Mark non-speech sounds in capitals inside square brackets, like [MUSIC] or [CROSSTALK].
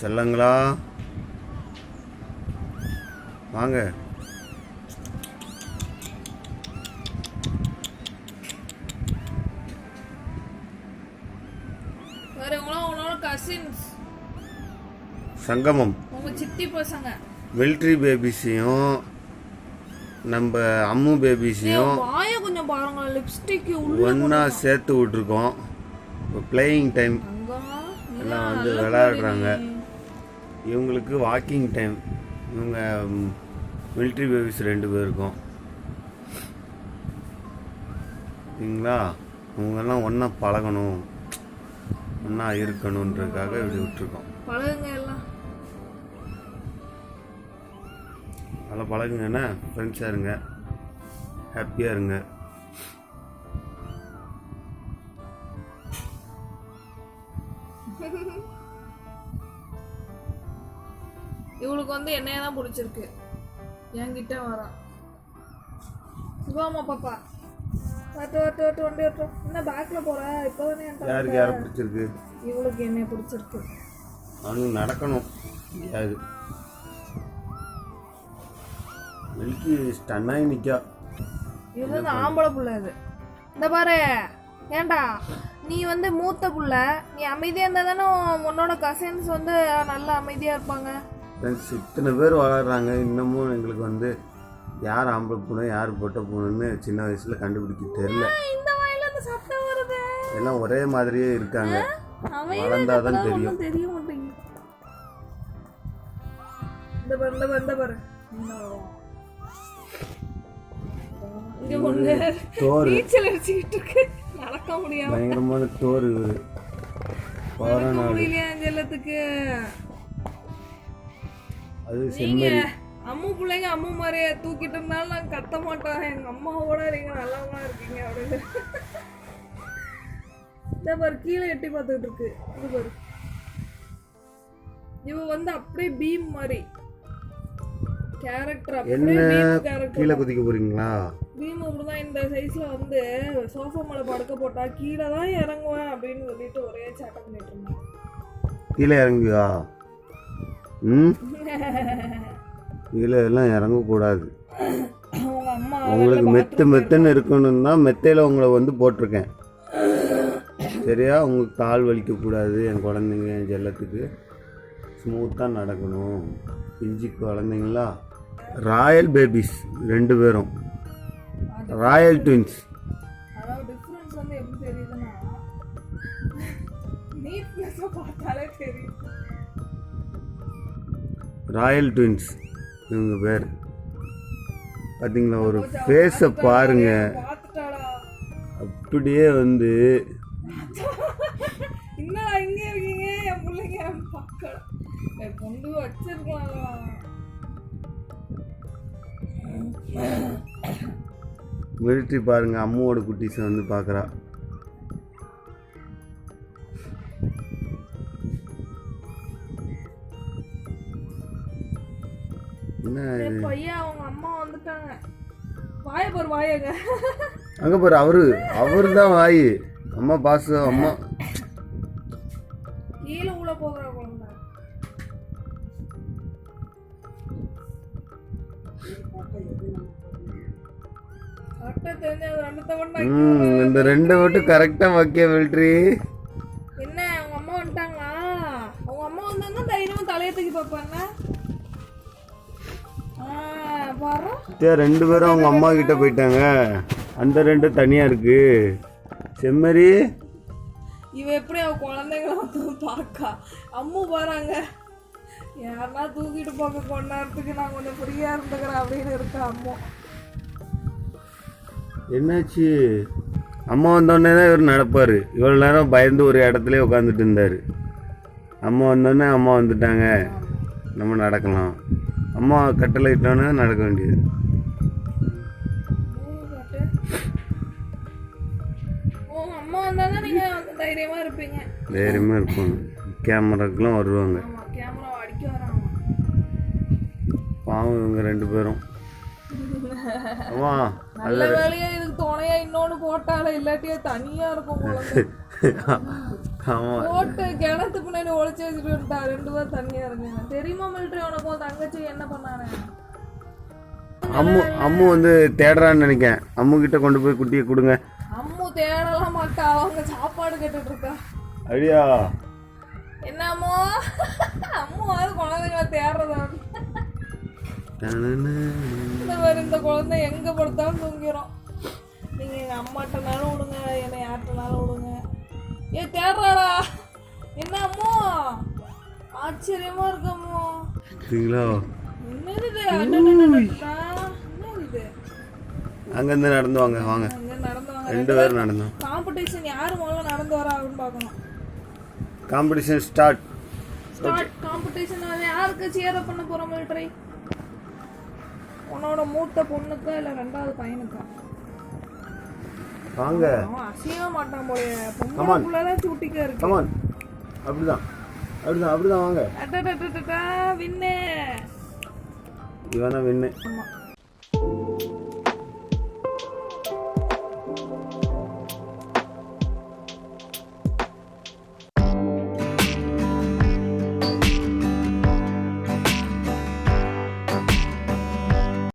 செல்லங்களா வாங்க. சங்கமம். மிலிட்ரி பேபிஸையும் நம்ம அம்மு பேபிஸையும் ஒன்றா சேர்த்து விட்ருக்கோம் இப்போ பிளேயிங் டைம் எல்லாம் வந்து விளையாடுறாங்க. இவங்களுக்கு வாக்கிங் டைம் இவங்க மிலிட்ரி பேபிஸ் ரெண்டு பேருக்கும் சரிங்களா? இவங்கெல்லாம் ஒன்றா பழகணும். ஒன்றா இருக்கணுன்றதுக்காக இப்படி விட்டுருக்கோம். பழகுங்க எல்லாம். நல்லா பழகுங்கண்ணே ஃப்ரெண்ட்ஸாக இருங்க. ஹாப்பியாக இருங்க. இவளுக்கு வந்து என்னைய தான் பிடிச்சிருக்கு. என்கிட்ட வரான் சிவாமா பாப்பா. வட்டு வட்டு வட்டு வண்டி வட்டும் என்ன பேக்ல போற? இப்போதானே என் யாருக்கு யாரை பிடிச்சிருக்கு? இவளுக்கு என்னைய பிடிச்சிருக்கு. அவனுக்கு நடக்கணும். முடியாது. மில்கி ஸ்டன்னாகி நிற்கா இது வந்து ஆம்பளை புள்ள இது. இந்த பாரு. ஏன்டா நீ வந்து மூத்த புள்ள. நீ அமைதியா இருந்தா தானே உன்னோட கசின்ஸ் வந்து நல்லா அமைதியா இருப்பாங்க. ஃப்ரெண்ட்ஸ் இத்தனை பேர் வளர்றாங்க. இன்னமும் எங்களுக்கு வந்து யார் ஆம்பளை பூனை யார் பொட்டை பூனைன்னு சின்ன வயசில் கண்டுபிடிக்க தெரில எல்லாம் ஒரே மாதிரியே இருக்காங்க. அவன் வளர்ந்தாதான் தெரியும். தோறு. நடக்க பயங்கரமான தோறு இவரு. செல்லத்துக்கு அது செம்மறி. அம்மு பிள்ளைங்க அம்மு மாதிரியே தூக்கிட்டு இருந்தாலும் நான் கத்த மாட்டேன். எங்க அம்மாவோட நீங்க நல்லவங்களா இருக்கீங்க அப்படின்னு. இந்த பாரு கீழே எட்டி பார்த்துட்டு இருக்கு. இது பாரு. இவ வந்து அப்படியே பீம் மாதிரி. கேரக்டர் என்ன கீழே குதிக்க போறீங்களா? பீம் அப்படிதான் இந்த சைஸ்ல வந்து சோஃபா மேல படுக்க போட்டா கீழே தான் இறங்குவேன் அப்படின்னு சொல்லிட்டு ஒரே சேட்டை பண்ணிட்டு இருந்தான். கீழே இறங்குவா ம்? இதில் எல்லாம் இறங்கக்கூடாது. உங்களுக்கு மெத்து மெத்துன்னு இருக்கணும் தான் மெத்தையில் உங்களை வந்து போட்டிருக்கேன். சரியா? உங்களுக்கு கால் வலிக்கக்கூடாது என் குழந்தைங்க என் செல்லத்துக்கு. ஸ்மூத்தாக நடக்கணும். பிஞ்சு குழந்தைங்களா? ராயல் பேபிஸ் ரெண்டு பேரும். Royal twins. ராயல் ட்வின்ஸ் இவங்க பேர். பார்த்தீங்களா ஒரு ஃபேஸை பாருங்க. அப்படியே வந்து மிலிட்ரி பாருங்க அம்மாவோட குட்டீஸை வந்து பார்க்குறா என்ன? பையன் அவங்க அம்மா வந்துட்டாங்க. வாய பாரு வாயங்க அங்க பாரு அவரு அவரு தான் வாய். அம்மா பாசம் அம்மா. கீழே உள்ள போகிற குழந்தை. இந்த ரெண்டை மட்டும் கரெக்டாக வைக்க மிலிட்ரி என்ன அவங்க அம்மா வந்துட்டாங்களா? அவங்க அம்மா வந்தாங்க தைரியமா தலையை தூக்கி பார்ப்பாங்க. சே ரெண்டு பேரும் அவங்க அம்மா கிட்ட போயிட்டாங்க. அந்த ரெண்டு தனியாக இருக்கு. செம்மறி. இவ எப்படி அவ குழந்தைங்கள வந்து பார்க்கா? அம்மு பாருங்க. யாருன்னா தூக்கிட்டு போக கொஞ்ச நேரத்துக்கு நான் கொஞ்சம் ஃப்ரீயா இருந்துக்கிறேன் அப்படின்னு இருக்கா அம்மா. என்னாச்சு? அம்மா வந்தோடனே தான் இவர் நடப்பார். இவ்வளோ நேரம் பயந்து ஒரு இடத்துல உட்காந்துட்டு இருந்தார். அம்மா வந்தோடனே அம்மா வந்துட்டாங்க. நம்ம நடக்கலாம். அம்மா கட்டளை இட்டோன்னே நடக்க வேண்டியது. தைரியமாக இருப்பாங்க. கேமராக்கெலாம் வருவாங்க. பாவம் இவங்க ரெண்டு பேரும். அம்மா நல்ல வேலையா இதுக்கு துணையா இன்னொன்னு போட்டால இல்லாட்டியே தனியா இருக்கும் [LAUGHS] போட்டு கிணத்து பின்னாடி ஒளிச்சு வச்சுட்டு வந்துட்டா ரெண்டு பேரும் தண்ணியா இருந்தீங்க தெரியுமா மிலிட்டரி உனக்கு உன் தங்கச்சி என்ன பண்ணானே? அம்மு அம்மு வந்து தேடுறான்னு நினைக்கிறேன். அம்மு கிட்ட கொண்டு போய் குட்டியை கொடுங்க. அம்மு தேடலாம் மாட்டா அவங்க சாப்பாடு கேட்டுட்டு இருக்கா ஐயா என்ன அம்மு? அம்மு வந்து குழந்தைங்கள தேடுறதா? இந்த குழந்தை எங்க படுத்தாலும் தூங்கிடும் நீங்க எங்க அம்மாட்டனாலும் விடுங்க என்னை யார்கிட்டனாலும் விடுங்க. ஏ தேடுறாடா. என்ன அம்மு ஆச்சரியமா இருக்கு அம்மு. பார்த்தீங்களா அங்கேருந்து நடந்து வாங்க வாங்க அங்க நடந்து வாங்க ரெண்டு பேரும் நடந்தோம் காம்படிஷன் யாரு முதல்ல நடந்து வராங்கன்னு பார்க்கணும். காம்படிஷன் ஸ்டார்ட் ஸ்டார்ட் காம்படிஷன் யாருக்கு சேர பண்ண போறோம் மிலிட்டரி உன்னோட மூத்த பொண்ணுக்கா இல்ல ரெண்டாவது பையனுக்கா? வாங்க. அசையவே மாட்டான் போல Come பொம்பளை on. புள்ளதான் சூட்டிக்கா இருக்கு. கமான் அப்படிதான். அப்படிதான் அப்படிதான் வாங்க. அடடடடடா வின்னு இவனா வின்னு ஆமா.